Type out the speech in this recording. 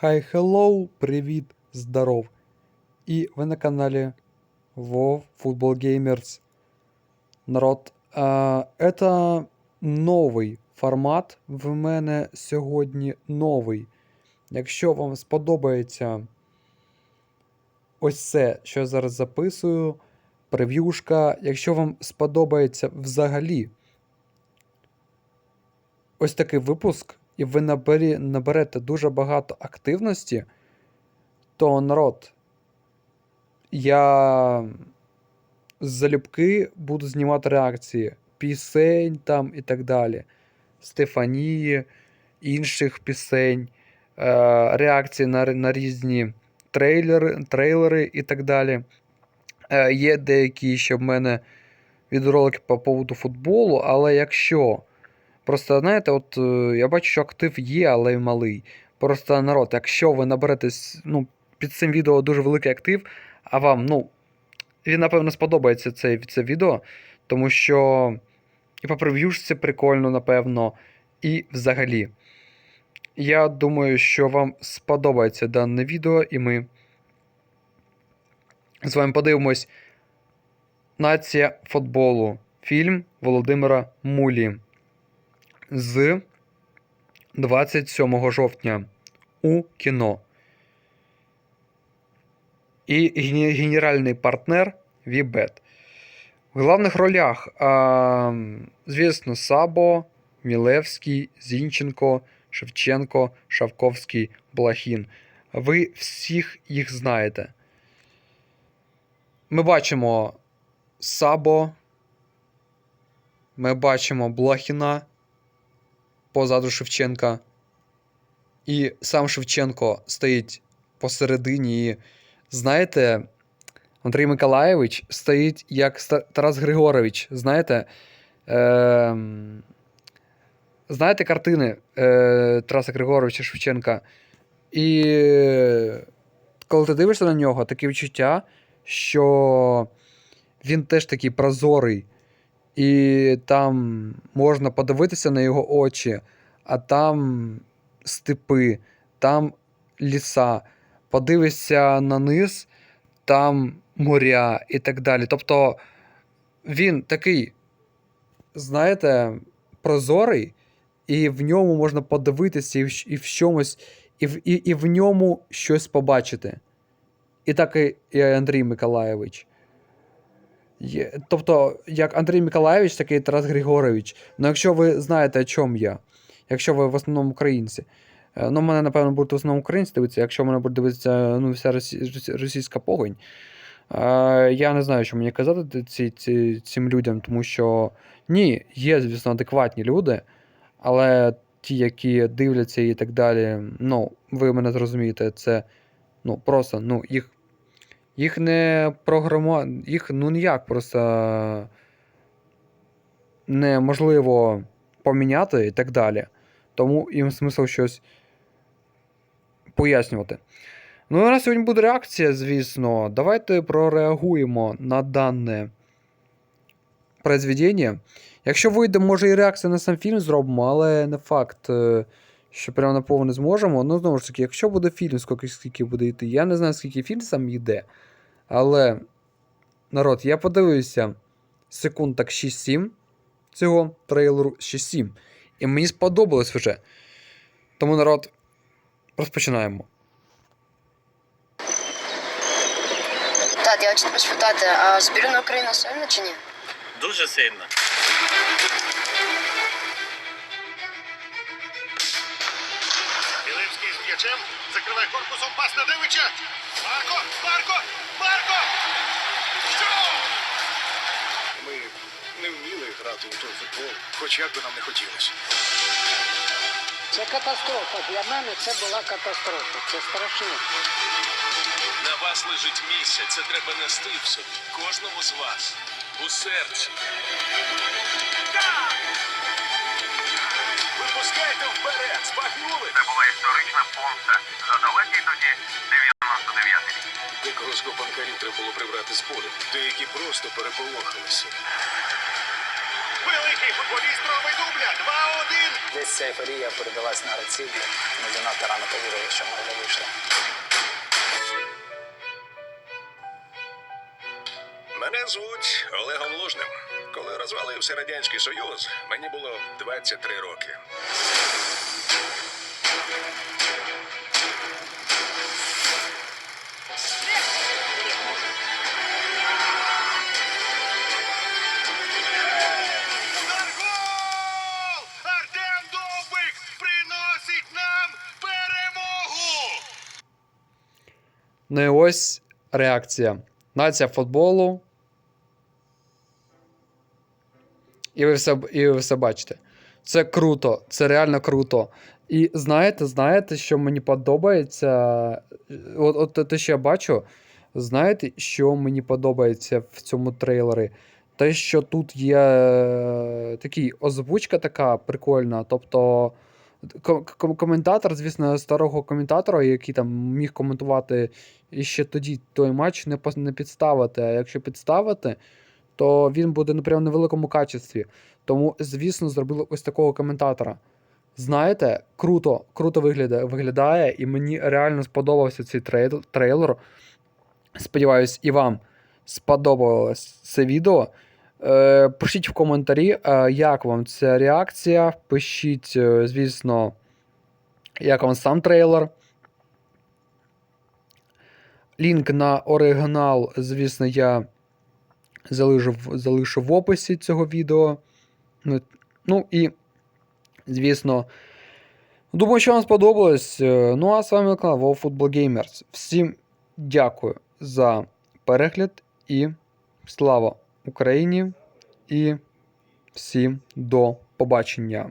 Хай hello, привіт, здоров. І ви на каналі WoW Football Gamers. Народ, это новий формат в мене сьогодні новий. Якщо вам сподобається ось це, що я зараз записую, прев'юшка, якщо вам сподобається взагалі ось такий випуск, і ви наберете дуже багато активності, то народ, я залюбки буду знімати реакції пісень там і так далі. Стефанії, інших пісень, е, реакції на, на різні трейлери, трейлери і так далі. Е, Є деякі ще в мене відеоролики по поводу футболу, але якщо. Просто, знаєте, от е, я бачу, що актив є, але малий. Просто народ, якщо ви наберетесь, ну, під цим відео дуже великий актив, а вам, ну, він, напевно, сподобається це, це відео, тому що і по прев'юшці прикольно, напевно, і взагалі. Я думаю, що вам сподобається дане відео, і ми з вами подивимось Нація футболу. Фільм Володимира Мулі з 27 жовтня у кіно. І генеральний партнер Вібет. В головних ролях, звісно, Сабо, Мілевський, Зінченко, Шевченко, Шавковський, Блахін. Ви всіх їх знаєте. Ми бачимо Сабо. Ми бачимо Блахіна позаду Шевченка. І сам Шевченко стоїть посередині. І, знаєте, Андрій Миколаєвич стоїть як Тарас Григорович. Знаєте, е, знаєте картини е, Тараса Григоровича Шевченка? І коли ти дивишся на нього, таке відчуття, що він теж такий прозорий, і там можна подивитися на його очі, а там степи, там ліса. Подивишся на низ, там моря і так далі. Тобто він такий, знаєте, прозорий, і в ньому можна подивитися і в, і в чомусь, і в, і, і в ньому щось побачити. І так і, Андрій Миколаєвич. Є, тобто, як Андрій Миколаєвич, так і Тарас Григорович. Ну, якщо ви знаєте, о чому я, якщо ви в основному українці. Е, Ну, мене, напевно, будуть в основному українці дивитися, якщо мене буде дивитися ну, вся росі- росі- російська погонь. Е, я не знаю, що мені казати ці, ці, цим людям, тому що ні, є, звісно, адекватні люди, але ті, які дивляться і так далі, ну, ви мене зрозумієте, це ну, просто ну, їх, їх не програма, їх ну ніяк просто неможливо поміняти і так далі. Тому їм смисл щось пояснювати. Ну, у нас сьогодні буде реакція, звісно. Давайте прореагуємо на дане произведення. Якщо вийде, може і реакція на сам фільм зробимо, але не факт, е, що прямо на повне зможемо. Ну, знову ж таки, якщо буде фільм, скільки, скільки буде йти, я не знаю, скільки фільм сам йде. Але, народ, я подивився секунд так 6-7 цього трейлеру 6-7. І мені сподобалось вже. Тому, народ, розпочинаємо. Так, я хочу тебе спитати, а збірна Україна сильна чи ні? Дуже сильно. Білевський з м'ячем. Закриває корпусом пас на Девича. Марко! Марко! Марко! Що? Ми не вміли грати у той футбол, хоч як би нам не хотілося. Це катастрофа. Для мене це була катастрофа. Це страшно. На вас лежить місце, це треба нести в собі. Кожному з вас. У серці. Випускайте вперед! Спахнули! Це була історична помста за далекий тоді 99 Загрузку банкарів треба було прибрати з поля. Деякі просто переполохалися. Великий футболіст робить дубля. 2-1. Десь ця ефорія передалась на граців. Ну, ми занадто рано повірили, що майже вийшла. Мене звуть Олегом Ложним. Коли розвалився Радянський Союз, мені було 23 роки. Ну і ось реакція. Нація футболу. І ви все, і ви все бачите. Це круто, це реально круто. І знаєте, знаєте, що мені подобається. От, от те, що я бачу, знаєте, що мені подобається в цьому трейлері? Те, що тут є е, такий озвучка така прикольна. Тобто коментатор, звісно, старого коментатора, який там міг коментувати ще тоді той матч не, не підставити. А якщо підставити, то він буде ну, прям в невеликому качестві. Тому, звісно, зробили ось такого коментатора. Знаєте, круто, круто виглядає, виглядає, і мені реально сподобався цей трейлер. Сподіваюсь, і вам сподобалось це відео. Е, пишіть в коментарі, е, як вам ця реакція. Пишіть, е, звісно, як вам сам трейлер. Лінк на оригінал, звісно, я залишу, в- залишу в описі цього відео. Ну, Ну і, звісно, думаю, що вам сподобалось. Ну а з вами канал WoWFootball Gamers. Всім дякую за перегляд і слава Україні! І всім до побачення!